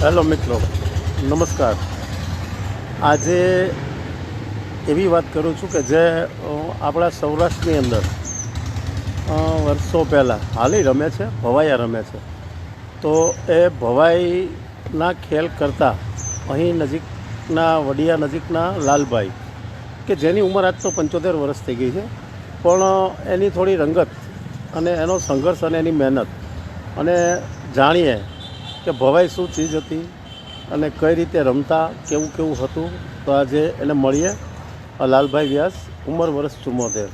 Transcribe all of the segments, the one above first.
Hello મિત્રો, નમસ્કાર. આજે એવી વાત કરું છું કે જે આપણા સૌરાષ્ટ્રની અંદર વર્ષો પહેલાં હાલી રમે છે ભવાયા રમે છે. તો એ ભવાઈના ખેલ કરતાં અહીં નજીકના, વડિયા નજીકના લાલભાઈ, કે જેની ઉંમર આજ તો પંચોતેર વર્ષ થઈ ગઈ છે, પણ એની થોડી રંગત અને એનો સંઘર્ષ અને એની મહેનત અને જાણીએ કે ભવાઈ શું ચીજ હતી અને કઈ રીતે રમતા કેવું કેવું હતું તો આજે એને મળીએ લાલભાઈ વ્યાસ ઉંમર વર્ષ ચુમ્મોતેર.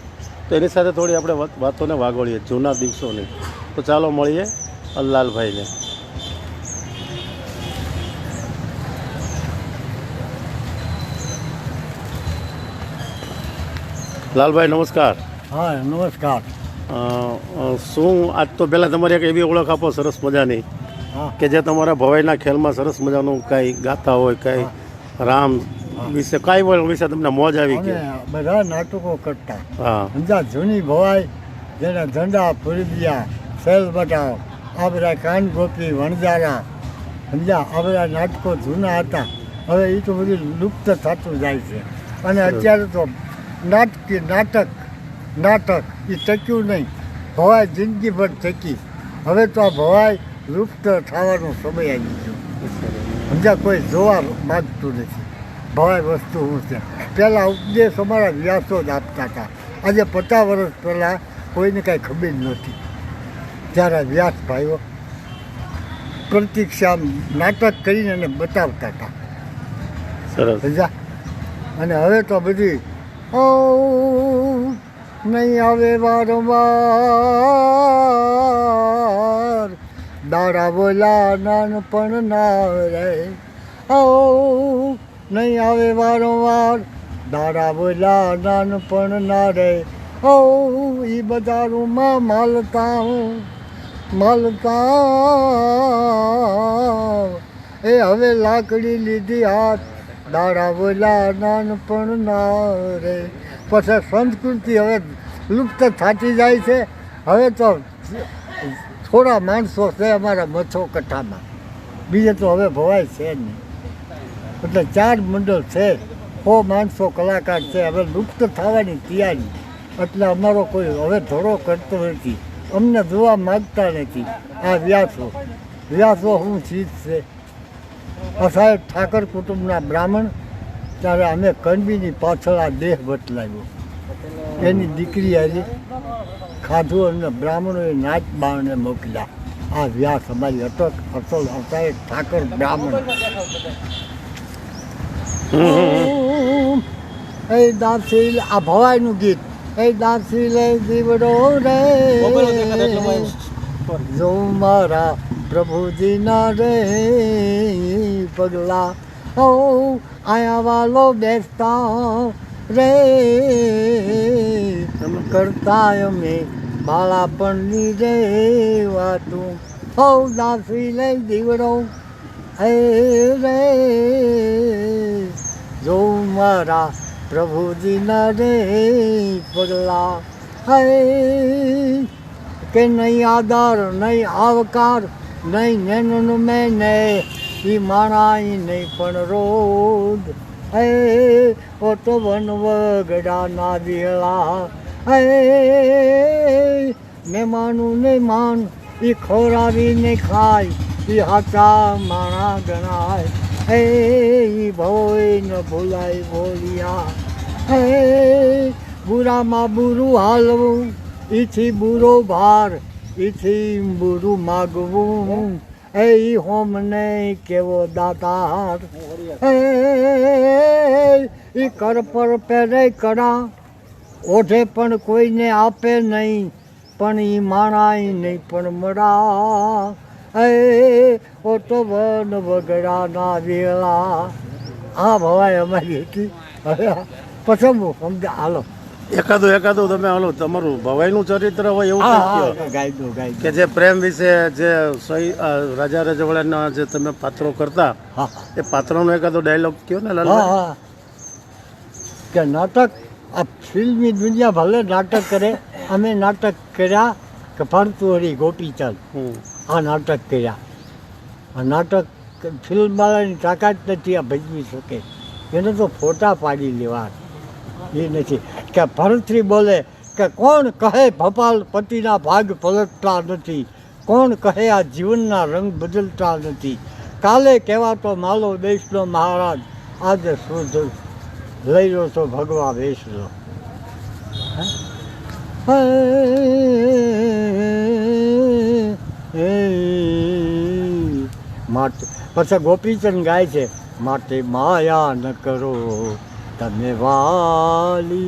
તો એની સાથે થોડી આપણે વાતોને વાગોળીએ જૂના દિવસોની. તો ચાલો મળીએ લાલભાઈને. લાલભાઈ નમસ્કાર. હા નમસ્કાર. શું આજ તો પહેલાં તમારી એક એવી ઓળખ આપો સરસ મજાની. કે જે તમારા ભવાઈના ખેલમાં સરસ મજાનું કાંઈ ગાતા હોય કાંઈ રામ વિશે કાંઈ પણ વિશે તમને મોજ આવી કે? બધા નાટકો કરતા. હા. સમજા જૂની ભવાઈ જેના ઝંડા ફુરબિયા સેલ બટાવ આ બધા કાન ગોપી વણજારા સમજા આ બધા નાટકો જૂના હતા હવે એ તો બધું લુપ્ત થતું જાય છે. અને અત્યારે તો નાટક નાટક નાટક એ ટક્યું નહીં. ભવાઈ જિંદગીભર ટકી હવે તો આ ભવાઈ લુપ્ત થવાનો સમય આવી ગયો. સમજા કોઈ જોવા માગતું નથી. ભવાઈ વસ્તુ હું છે. પહેલાં ઉપદેશ અમારા વ્યાસો જ આપતા હતા. આજે પચાસ વર્ષ પહેલાં કોઈને કાંઈ ખબર નહોતી. ત્યારે વ્યાસ ભાઈઓ પ્રતિક્ષા નાટક કરીને એને બતાવતા હતા. સરસ. સમજા અને હવે તો બધી ઓ નહીં આવે વારંવાર. દાડા બોલા નાનપણ ના રે. ઓ નહીં આવે વારંવાર. દારા બોલા નાનપણ ના રે. ઓ એ બજારોમાં માલતા હું. માલતા. એ હવે લાકડી લીધી હાથ. દારા બોલા નાનપણ ના રે. પછી સંસ્કૃતિ હવે લુપ્ત થતી જાય છે. હવે તો થોડા માણસો છે અમારા મચ્છો કઠામાં બીજે તો હવે ભવાય છે નહીં. એટલે ચાર મંડળ છે, સો માણસો કલાકાર છે. હવે લુપ્ત થવાની તૈયારી. એટલે અમારો કોઈ હવે ધોરો કરતો નથી. અમને જોવા માગતા નથી. આ વ્યાસો. વ્યાસો શું ચીજ છે. આ સાહેબ ઠાકર કુટુંબના બ્રાહ્મણ, ત્યારે અમે કણબીની પાછળ આ દેહ બતલાવ્યો એની દીકરી આજે ખાધું અને બ્રાહ્મણોએ નાચ બાણને મોકલ્યા. આ વ્યાસ અમારી હતો અસલ એ ઠાકર બ્રાહ્મણ. એ દાસી આ ભવાઈનું ગીત. એ લે દીવડો રે. જો મારા પ્રભુજીના રે પગલા ઓ આયા વાલો બેસતા. રે. કરતા અમે બાળાપણની રે વાતું. હો દાસી લઈ દીવડો. હે રે. જો મારા પ્રભુજીના રે પગલા. હે. કે નહીં આધાર નહીં આવકાર, નહીં નેનું મેં ને ઈ માણાઈ નહીં પણ રોજ હે ઓ તો વન વગડા ના દિલા હે, મહેમાનું ને માન ઈ ખોરાવીને ખાય. એ હાચા માણા ગણાય. હે, ઈ ભોય ન ભૂલાય બોલિયા. હે, બુરામાં બુરું હાલવું, ઈથી બુરો ભાર, ઈથી બુરું માગવું. એ ઈ હોમને કેવો દાતાર? એ કર પર પહેરે કરા. ઓઢે પણ કોઈને આપે નહીં પણ એ માણાય નહીં પણ મરા. એ, ઓ તો વન વગડાના વેળા હા ભવાય અમારી હતી. હવે પસંદ સમજે, હાલો. એકાદું એકાદું તમે ઓલું તમારું ભવાઈનું ચરિત્ર હોય એવું હા કંઈક હા. કહો. ગાઈ દો ગાઈ દો. કે જે પ્રેમ વિશે જે સહી રાજા રજવાડાના જે તમે પાત્રો કરતા હા એ પાત્રોનો એકાદો ડાયલોગ કયો ને હા કે નાટક આ ફિલ્મી દુનિયા ભલે નાટક કરે અમે નાટક કર્યા કે ભરતુહરી ગોપીચંદ ચાલ. આ નાટક કર્યા. આ નાટક ફિલ્મવાળાની તાકાત નથી આ ભજવી શકે. એને તો ફોટા પાડી લેવા એ નથી કે ભરતરી બોલે કે કોણ કહે ભપાલ પતિના ભાગ પલટતા નથી કોણ કહે આ જીવનના રંગ બદલતા નથી કાલે કહેવાતો માલો દેશનો મહારાજ આજે શુદ્ધ લઈ લો તો ભગવા વેશ માટે પછી ગોપીચંદ ગાય છે માટે માયા ન કરો તમે વાલી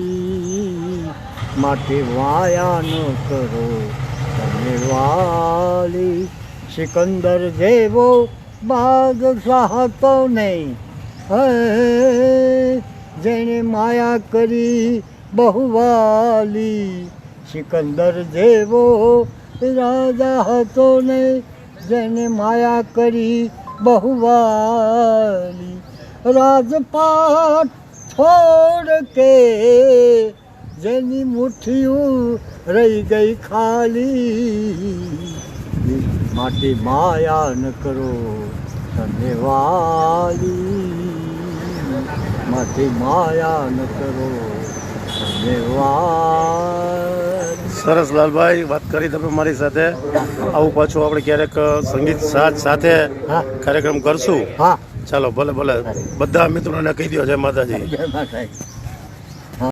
માટે વાયા ન કરો. તમે વાલી સિકંદર જેવો બાદશાહ સાહતો નહીં. હે, જેણે માયા કરી બહુવાલી. સિકંદર જેવો રાજા હતો ને જેને માયા કરી બહુવાલી. રાજપાટ છોડ કે જેની મુઠ્ઠીઓ રહી ગઈ ખાલી. માટે માયા ન કરો તમે વાલી. માટે માયા ન કરો તમે સરસ લાલભાઈ વાત કરી તમે મારી સાથે. આવું પાછું આપણે ક્યારેક સંગીત સાથ સાથે કાર્યક્રમ કરશું. હા. ચાલો ભલે ભલે. બધા મિત્રોને કહી દો જય માતાજી. જય માતાજી.